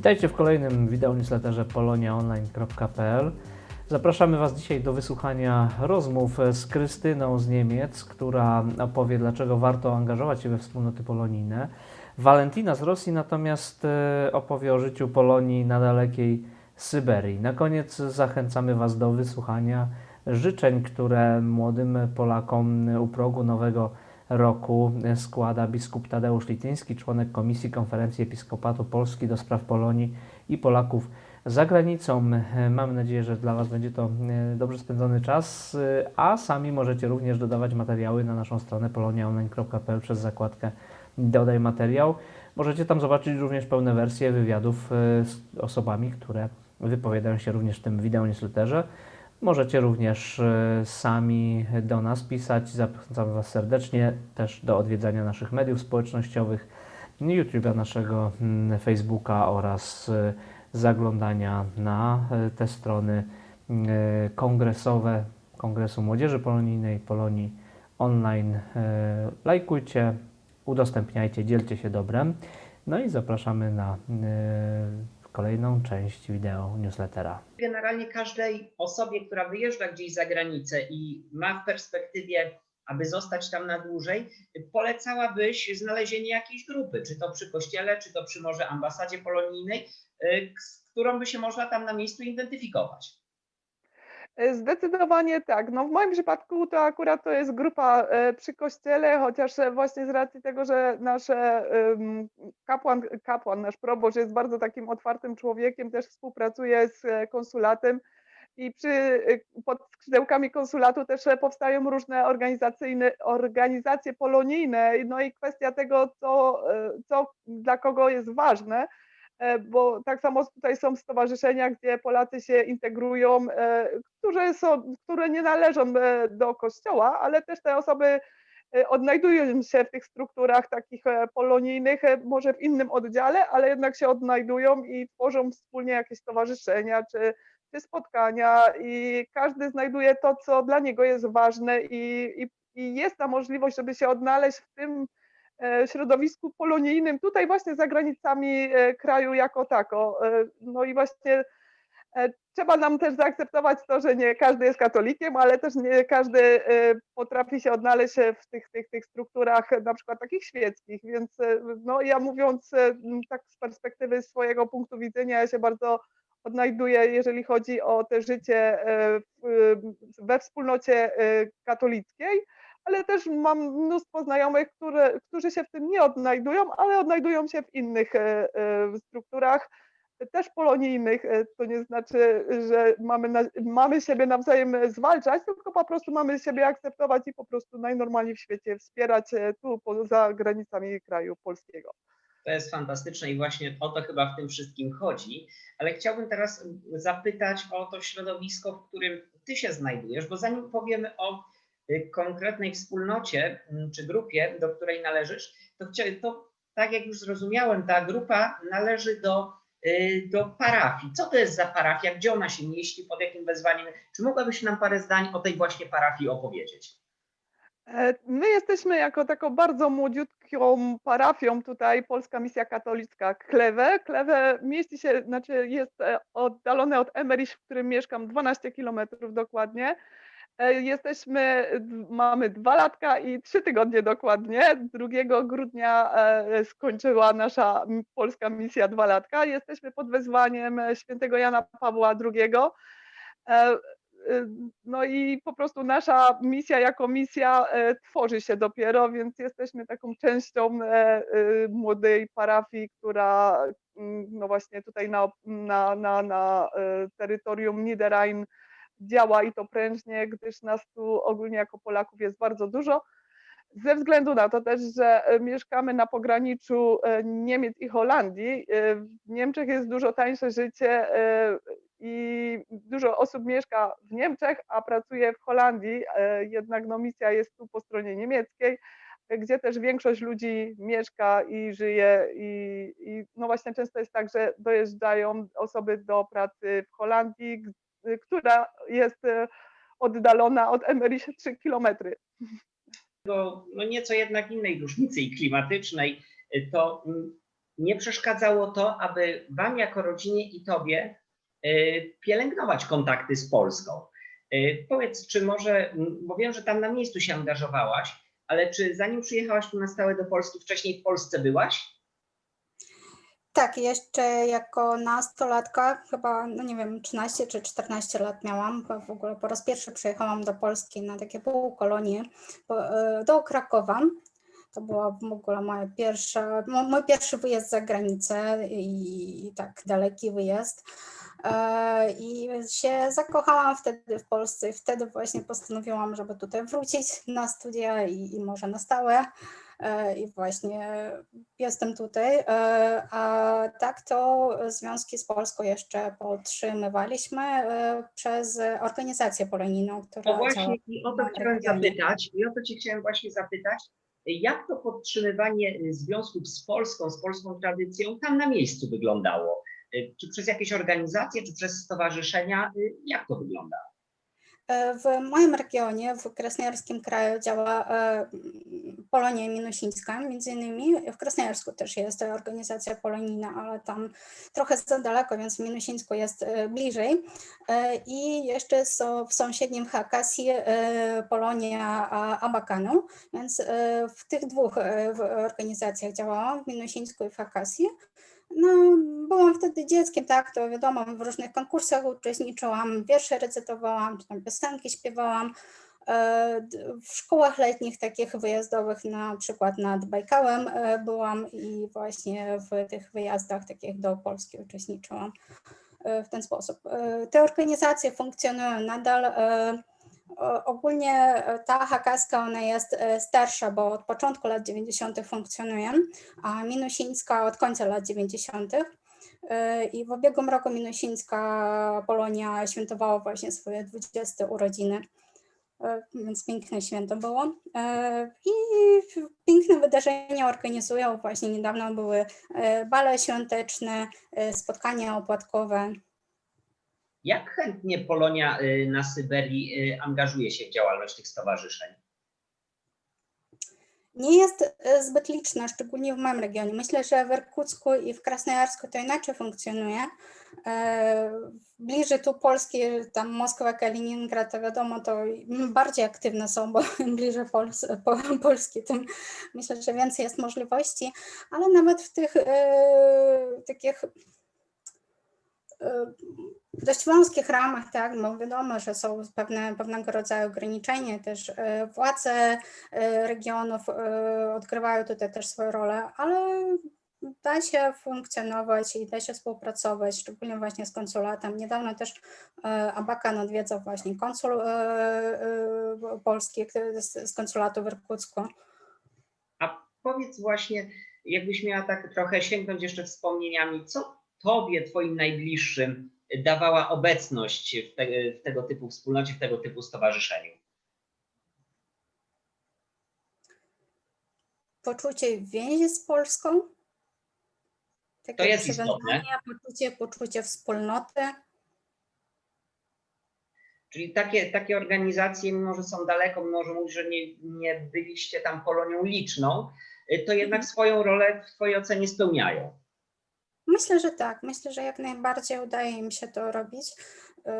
Witajcie w kolejnym wideo newsletterze poloniaonline.pl. Zapraszamy Was dzisiaj do wysłuchania rozmów z Krystyną z Niemiec, która opowie, dlaczego warto angażować się we wspólnoty polonijne. Walentina z Rosji natomiast e, opowie o życiu Polonii na dalekiej Syberii. Na koniec zachęcamy Was do wysłuchania życzeń, które młodym Polakom u progu nowego roku składa biskup Tadeusz Lityński, członek Komisji Konferencji Episkopatu Polski do spraw Polonii i Polaków za granicą. Mamy nadzieję, że dla Was będzie to e, dobrze spędzony czas, e, a sami możecie również dodawać materiały na naszą stronę poloniaonline.pl przez zakładkę Dodaj materiał. Możecie tam zobaczyć również pełne wersje wywiadów e, z osobami, które wypowiadają się również w tym wideo newsletterze. Możecie również e, sami do nas pisać. Zachęcam Was serdecznie też do odwiedzania naszych mediów społecznościowych, YouTube'a, naszego mm, Facebooka oraz e, zaglądania na e, te strony kongresowe Kongresu Młodzieży Polonijnej, Polonii Online. Lajkujcie, udostępniajcie, dzielcie się dobrem. No i zapraszamy na kolejną część wideo newslettera. Generalnie każdej osobie, która wyjeżdża gdzieś za granicę i ma w perspektywie, aby zostać tam na dłużej, polecałabyś znalezienie jakiejś grupy, czy to przy kościele, czy to przy może ambasadzie polonijnej, y, z którą by się można tam na miejscu identyfikować. E, zdecydowanie tak. No w moim przypadku to akurat to jest grupa e, przy kościele, chociaż e, właśnie z racji tego, że nasz kapłan, kapłan, nasz proboszcz jest bardzo takim otwartym człowiekiem, też współpracuje z konsulatem i przy, pod skrzydełkami konsulatu też powstają różne organizacyjne, organizacje polonijne, no i kwestia tego, co, co dla kogo jest ważne, E, bo tak samo tutaj są stowarzyszenia, gdzie Polacy się integrują, e, które, są, które nie należą e, do kościoła, ale też te osoby odnajdują się w tych strukturach takich polonijnych, może w innym oddziale, ale jednak się odnajdują i tworzą wspólnie jakieś stowarzyszenia czy, czy spotkania i każdy znajduje to, co dla niego jest ważne i, i, i jest ta możliwość, żeby się odnaleźć w tym, E, środowisku polonijnym, tutaj właśnie za granicami e, kraju jako tako. E, no i właśnie trzeba nam też zaakceptować to, że nie każdy jest katolikiem, ale też nie każdy potrafi się odnaleźć w tych, tych, tych strukturach na przykład takich świeckich, więc no ja mówiąc tak z perspektywy swojego punktu widzenia, ja się bardzo odnajduję, jeżeli chodzi o te życie we wspólnocie katolickiej, ale też mam mnóstwo znajomych, które, którzy się w tym nie odnajdują, ale odnajdują się w innych e, e, strukturach, też polonijnych. E, to nie znaczy, że mamy, mamy siebie nawzajem zwalczać, tylko po prostu mamy siebie akceptować i po prostu najnormalniej w świecie wspierać tu poza granicami kraju polskiego. To jest fantastyczne i właśnie o to chyba w tym wszystkim chodzi. Ale chciałbym teraz zapytać o to środowisko, w którym ty się znajdujesz, bo zanim powiemy o konkretnej wspólnocie mm, czy grupie, do której należysz, to, to tak jak już zrozumiałem, ta grupa należy do, y, do parafii. Co to jest za parafia? Gdzie ona się mieści? Pod jakim wezwaniem? Czy mogłabyś nam parę zdań o tej właśnie parafii opowiedzieć? E, my jesteśmy jako taką bardzo młodziutką parafią tutaj Polska Misja Katolicka Klewe. Klewe mieści się, znaczy jest e, oddalone od Emeriś, w którym mieszkam 12 kilometrów dokładnie. E, jesteśmy, mamy dwa latka i trzy tygodnie dokładnie. 2 grudnia e, skończyła nasza polska misja dwa latka. Jesteśmy pod wezwaniem świętego Jana Pawła II. E, no i po prostu nasza misja jako misja tworzy się dopiero, więc jesteśmy taką częścią młodej parafii, która no właśnie tutaj na, na, na, na terytorium Niederrhein działa i to prężnie, gdyż nas tu ogólnie jako Polaków jest bardzo dużo. Ze względu na to też, że e, mieszkamy na pograniczu e, Niemiec i Holandii. E, w Niemczech jest dużo tańsze życie i dużo osób mieszka w Niemczech, a pracuje w Holandii. Jednak no, misja jest tu po stronie niemieckiej, gdzie też większość ludzi mieszka i żyje. I, i no właśnie często jest tak, że dojeżdżają osoby do pracy w Holandii, która jest y, oddalona od Emeryś 3 kilometry. Do no nieco jednak innej różnicy i klimatycznej, y, to mm, nie przeszkadzało to, aby Wam jako rodzinie i Tobie y, pielęgnować kontakty z Polską. Y, Powiedz, czy może, m, bo wiem, że tam na miejscu się angażowałaś, ale czy zanim przyjechałaś tu na stałe do Polski, wcześniej w Polsce byłaś? Tak, jeszcze jako nastolatka, chyba, no nie wiem, 13 czy 14 lat miałam, bo w ogóle po raz pierwszy przyjechałam do Polski na takie półkolonie, e, do Krakowa. To była w ogóle moja pierwsza, mój pierwszy wyjazd za granicę i, i tak daleki wyjazd. E, I się zakochałam wtedy w Polsce i wtedy właśnie postanowiłam, żeby tutaj wrócić na studia i, i może na stałe. E, I właśnie jestem tutaj. e, A tak to związki z Polską jeszcze podtrzymywaliśmy e, przez organizację polonijną, która No właśnie i o to chciałem zapytać, i o to Cię chciałem właśnie zapytać, jak to podtrzymywanie związków z Polską, z polską tradycją tam na miejscu wyglądało? Czy przez jakieś organizacje, czy przez stowarzyszenia? Jak to wygląda? W moim regionie, w Krasnojarskim kraju działa Polonia Minusińska, między innymi w Krasnojarsku też jest organizacja polonijna, ale tam trochę za daleko, więc w Minusińsku jest e, bliżej. E, I jeszcze są w sąsiednim Hakasji e, Polonia Abakanu, więc w tych dwóch organizacjach działałam, w Minusińsku i w Hakasji. No, byłam wtedy dzieckiem, tak, to wiadomo, w różnych konkursach uczestniczyłam, wiersze recytowałam, czy tam piosenki śpiewałam. E, W szkołach letnich, takich wyjazdowych, na przykład nad Bajkałem e, byłam i właśnie w tych wyjazdach takich do Polski uczestniczyłam e, w ten sposób. Te organizacje funkcjonują nadal. Ogólnie ta hakaska, ona jest starsza, bo od początku lat 90. funkcjonuje, a Minusińska od końca lat 90. E, I w ubiegłym roku Minusińska Polonia świętowała właśnie swoje 20 urodziny, więc piękne święto było. E, I piękne wydarzenia organizują. Właśnie niedawno były e, bale świąteczne, e, spotkania opłatkowe. Jak chętnie Polonia y, na Syberii y, angażuje się w działalność tych stowarzyszeń? Nie jest e, zbyt liczna, szczególnie w moim regionie. Myślę, że w Irkucku i w Krasnojarsku to inaczej funkcjonuje. E, Bliżej tu Polski, tam Moskwa, Kaliningrad, to wiadomo, to bardziej aktywne są, bo im bliżej Pols po, Polski, tym myślę, że więcej jest możliwości, ale nawet w tych e, takich dość wąskich ramach, tak, bo wiadomo, że są pewne, pewnego rodzaju ograniczenia, też e, władze e, regionów e, odgrywają tutaj też swoją rolę, ale da się funkcjonować i da się współpracować, szczególnie właśnie z konsulatem. Niedawno też Abakan odwiedzał właśnie konsul polski z konsulatu w Irkucku. A powiedz właśnie, jakbyś miała tak trochę sięgnąć jeszcze wspomnieniami, co tobie, twoim najbliższym dawała obecność w, te, w tego typu wspólnocie, w tego typu stowarzyszeniu? Poczucie więzi z Polską. Takie To jest istotne. Poczucie, poczucie wspólnoty. Czyli takie, takie organizacje, mimo że są daleko, mimo że mówisz, że nie, nie byliście tam kolonią liczną, to jednak swoją rolę w twojej ocenie spełniają. Myślę, że tak. Myślę, że jak najbardziej udaje im się to robić. y,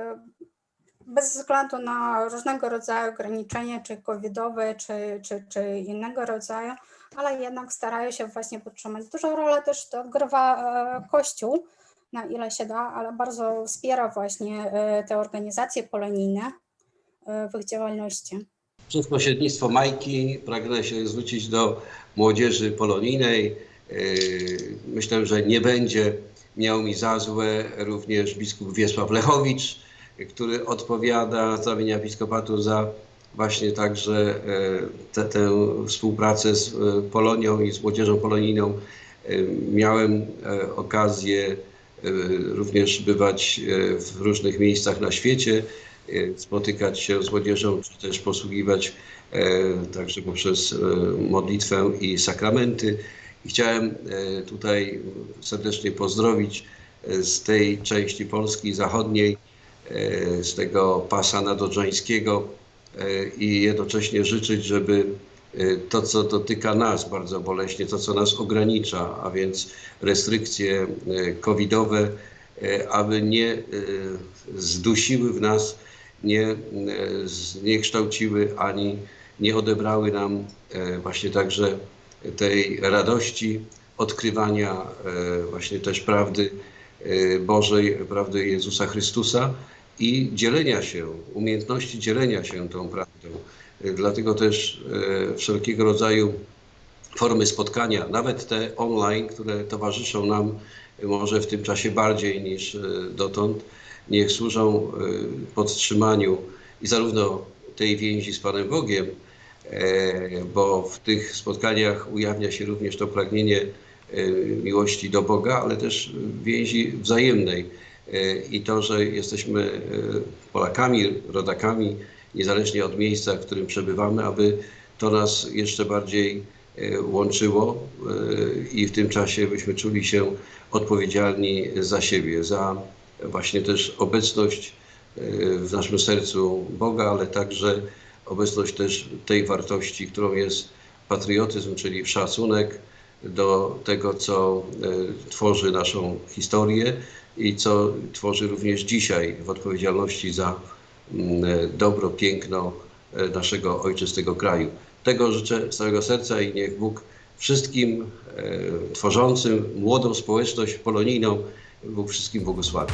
Bez względu na różnego rodzaju ograniczenia, czy covidowe, czy, czy, czy innego rodzaju, ale jednak starają się właśnie podtrzymać. Dużą rolę też to odgrywa e, Kościół, na ile się da, ale bardzo wspiera właśnie e, te organizacje polonijne e, w ich działalności. Przez pośrednictwo Majki pragnę się zwrócić do młodzieży polonijnej. Yy, Myślę, że nie będzie miał mi za złe również biskup Wiesław Lechowicz, który odpowiada z ramienia episkopatu za właśnie także e, tę- tę współpracę z e, Polonią i z młodzieżą polonijną. E, Miałem okazję również bywać w różnych miejscach na świecie, spotykać się z młodzieżą, czy też posługiwać także poprzez modlitwę i sakramenty. I chciałem e, tutaj serdecznie pozdrowić e, z tej części Polski zachodniej, e, z tego pasa nadodrzańskiego i jednocześnie życzyć, żeby to, co dotyka nas bardzo boleśnie, to, co nas ogranicza, a więc restrykcje covidowe, aby nie zdusiły w nas, nie zniekształciły ani nie odebrały nam właśnie także tej radości odkrywania y, właśnie też prawdy y, Bożej, prawdy Jezusa Chrystusa i dzielenia się, umiejętności dzielenia się tą prawdą. Y, Dlatego też wszelkiego rodzaju formy spotkania, nawet te online, które towarzyszą nam może w tym czasie bardziej niż dotąd, niech służą podtrzymaniu i zarówno tej więzi z Panem Bogiem, e, bo w tych spotkaniach ujawnia się również to pragnienie e, miłości do Boga, ale też więzi wzajemnej. E, i to, że jesteśmy e, Polakami, rodakami, niezależnie od miejsca, w którym przebywamy, aby to nas jeszcze bardziej e, łączyło e, i w tym czasie byśmy czuli się odpowiedzialni za siebie, za właśnie też obecność e, w naszym sercu Boga, ale także obecność też tej wartości, którą jest patriotyzm, czyli szacunek do tego, co e, tworzy naszą historię i co tworzy również dzisiaj w odpowiedzialności za mm, e, dobro, piękno e, naszego ojczystego kraju. Tego życzę z całego serca i niech Bóg wszystkim tworzącym młodą społeczność polonijną, Bóg wszystkim błogosławi.